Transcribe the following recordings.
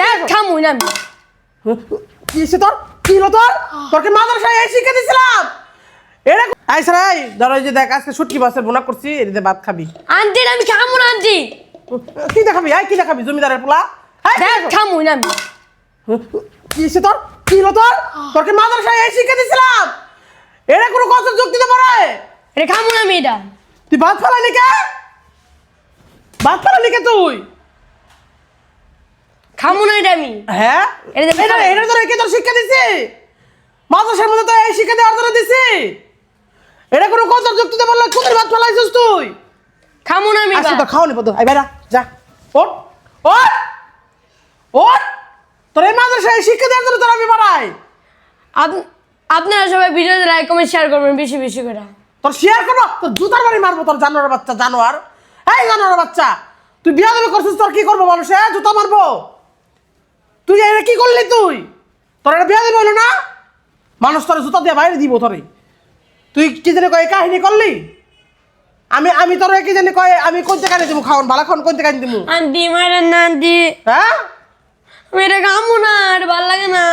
দেখ খামুই না আমি কি হইছে তোর? কি হলো তোর? তোর কি মাদ্রাসায় এই শিক্ষা দিছিলাম? এরা আই সারাই ধরো এই যে দেখ আজকে শুটকি মাছের বোনা করছি এটাতে ভাত খাবি। আন্টি আমি খামু না আন্টি কি দেখাবি? আই কি দেখাবি? জমিদারের পোলা। দেখ খামুই না আমি কি হইছে তোর? কি হলো তোর? তোর কি মাদ্রাসায় এই শিক্ষা দিছিলাম। এরা কোনো কথা যোগ দিতে পারে? এটা খামু না আমি এটা। তুই ভাত ফেলালি কে? ভাত ফেলালি কে তুই? খামু না এটা আমি। হ্যাঁ? এটা দেখে। এটা খাব। এটা তোর কে তোর শিক্ষা দিছি? মাদ্রাসার মধ্যে তো এই শিক্ষা দেওয়ার জন্য দিছি। এটা কোনো কথা দিতে পারলে কোথায় ভাত ফেলাইছিস তুই? খামু না আমি এবার। তো খাওয়ানি পদ আই বাইরা যা। ওঠ। ওঠ! ওঠ! তোর এই মাদ্রাসায় শিক্ষা দেওয়ার জন্য তোর আমি বাড়াই। আপ- আপনারা সবাই ভিডিওতে লাইক কমেন্ট শেয়ার করবেন বেশি বেশি করে। তোর শেয়ার করব? তোর জুতার বাড়ি মারবো তোর জানোয়ার বাচ্চা জানোয়ার। এই জানোয়ার বাচ্চা তুই বিয়া দেবে করছিস তোর কি করব মানুষ? হ্যাঁ জুতা মারবো। তুই এটা কি করলি তুই? তোর এটা বিয়া দেবে না? মানুষ তোর জুতা দিয়ে বাইরে দিব তোরে। তুই কি জানি কয় কাহিনী করলি? আমি আমি তোর কি জানি কয় আমি কোন থেকে দিব খাওয়ান? ভালো খাওয়ান কোন থেকে দিব আন্টি মারেন না আন্টি। হ্যাঁ? এটা খামু না এটা ভালো লাগে না।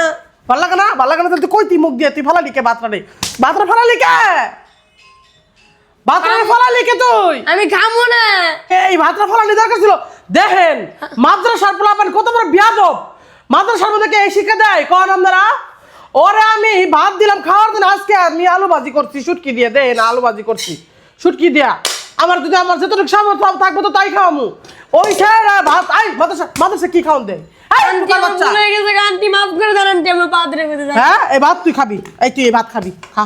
ভালো লাগে না? ভালো লাগে না তুই কই তুই মুখ দিয়ে তুই ফালালি কে বাতরা নেই বাতরা ফালালি কে? বাতরা ফালালি কে তুই? আমি খামু না। এই ভাতটা ফলানি দরকার ছিল। দেখেন মাদ্রাসার পোলাপান কত বড় বিয়াদব। মাদ্রাসার মধ্যে এই শিক্ষা দেয়? কন আপনারা ওরে আমি ভাত দিলাম খাওয়ার জন্য আজকে আমি আলু ভাজি করছি সুটকি দিয়ে দেন আলু ভাজি করছি। সুটকি দিয়া। আমার যদি আমার যতটুকু সামর্থ্য থাকব তো তাই খাওয়ামু। ওই ছেড়ে ভাত আই মাদ্রাসা মাদ্রাসা কি খাওয়ান দেয়? এই আমার হয়ে করে আমার হ্যাঁ এই ভাত তুই খাবি। এই তুই এই ভাত খাবি। খা।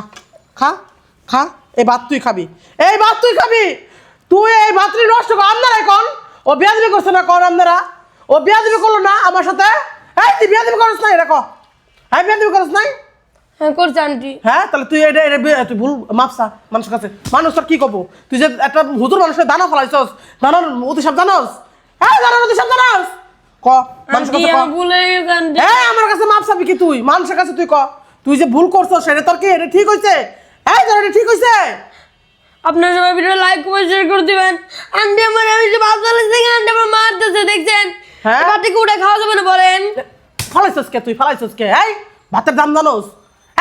খা। খা। এই ভাত তুই খাবি। এই ভাত তুই খাবি। তুই এই ভাতটি নষ্ট কর। আপনারা এখন ও বিয়াদবি করছে না কর আপনারা। ও বিয়াদবি করল না আমার সাথে? এই তুই বিয়াদবি করছ না এটা ক হ্যাঁ বিয়াদবি করছ নাই? হ্যাঁ করছে আন্টি। হ্যাঁ তাহলে তুই এটা এটা তুই ভুল মাপসা মানুষের কাছে। মানুষ তোর কি কব? তুই যে একটা হুজুর মানুষের দানা ফলাইছস দানার অতিসাব জানোস? হ্যাঁ দানার অতিসাব জানোস। ক মানুষের আন্টি কাছে ক। আমার ভুল হয়ে গেছে আন্টি। এই আমার কাছে মাপ চাবি কি তুই? মানুষের কাছে তুই ক। তুই যে ভুল করছস সেটা তোর কি? এটা ঠিক হইছে? এই তোর এটা ঠিক হইছে? আপনারা সবাই ভিডিও লাইক কমেন্ট শেয়ার করে দিবেন। আন্টি আমার আমি যে চালাচ্ছি আন্টি আমার মারতেছে দেখছেন? হ্যাঁ? উঠে খাওয়া যাবে না বলেন। ফলাইছস কে? তুই ফলাইছস কে? এই, ভাতের দাম জানোস?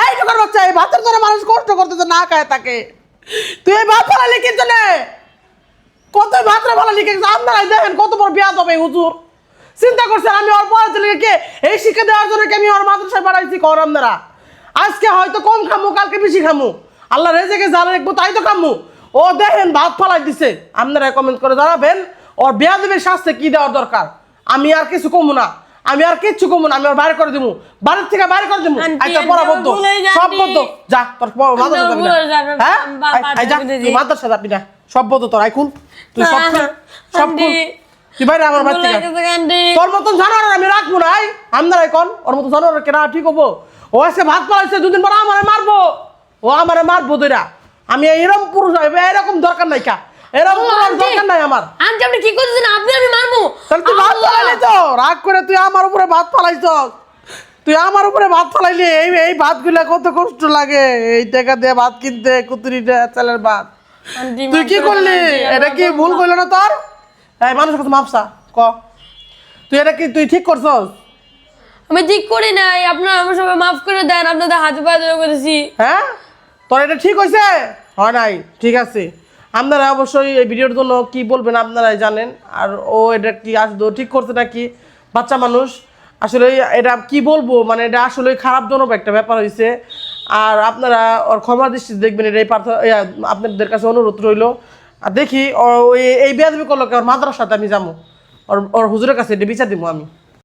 এই টোকার বাচ্চা, এই ভাতের দ্বারা মানুষ কষ্ট করতেছে, না খায় তাকে। তুই এই ভাত ফলালি কি জন্য? কত ভাতরে ফলালি কে? আপনারাই দেখেন কত বড় বিয়া হবে হুজুর। চিন্তা করছেন আমি ওর পড়া ছেলেকে এই শিক্ষা দেওয়ার জন্য আমি ওর মাদ্রাসায় পাঠাইছি? কর আপনারা। আজকে হয়তো কম খামু, কালকে বেশি খামু। আল্লাহ রেজেকে যা রাখব তাই তো খামু। ও দেখেন ভাত ফালাই দিছে। আপনারা কমেন্ট করে জানাবেন, ওর বিয়া দেবের শাস্তে কি দেওয়ার দরকার? আমি আর কিছু কমু না। আমি আর কিচ্ছু কমু না আমি ওর বাইরে করে দিবো বাড়ির থেকে বাইরে করে তোর আন্টি, পড়া যায়, সব। বদ্ধ যা তোর মাদ্রাসা যাবি না। হ্যাঁ? আই- যা তুই মাদ্রাসা যাবি না। সব বদ্ধ তোর। আই তুই সব সব তুই বাইরে আমার বাড়ি থেকে। গেছে আন্টি। তোর মতন জানোয়ার আমি রাখব না এই আমদার এখন ওর মতো জানোয়ার কেনা ঠিক হব। ও এসে ভাত পালাইছে দুদিন পর আমারে মারবো। ও আমারে মারবো দুইরা। আমি এরকম পুরুষ এরকম দরকার নাই কা। এরকম দরকার নাই আমার। আন্টি আপনি কি করতেছেন আপনি আমি মারবো। তাহলে তুই ভাত আল্লাহ। পালাইলি তো রাগ করে তুই আমার উপরে ভাত পালাইছ তুই আমার উপরে ভাত পালাইলি এই এই ভাতগুলা কত কষ্ট লাগে। এই টাকা দিয়ে ভাত কিনতে কুতুরিটা চালের ভাত। তুই কি করলি? এটা কি ভুল করল না তোর? এই মানুষের কাছে মাপসা ক। তুই এটা কি তুই ঠিক করছস? আমি ঠিক করি নাই। আপনারা আমার সবাই মাফ করে দেন আপনাদের হাতে পায়ে ধরে করেছি হ্যাঁ? তোর এটা ঠিক হয়েছে হয় নাই ঠিক আছে। আপনারা অবশ্যই এই ভিডিওর জন্য কি বলবেন আপনারাই জানেন। আর ও এটা কি আসলো ঠিক করছে নাকি? বাচ্চা মানুষ, আসলে এটা কি বলব? মানে এটা আসলে খারাপজনক একটা ব্যাপার হয়েছে আর আপনারা ওর ক্ষমা দৃষ্টিতে দেখবেন এটা এই পার্থ আপনাদের কাছে অনুরোধ রইল। আর দেখি এই- বেয়াদবি করল ওর মাদ্রাসাতে আমি যাব। ওর ওর হুজুরের কাছে এটা বিচার দিব আমি।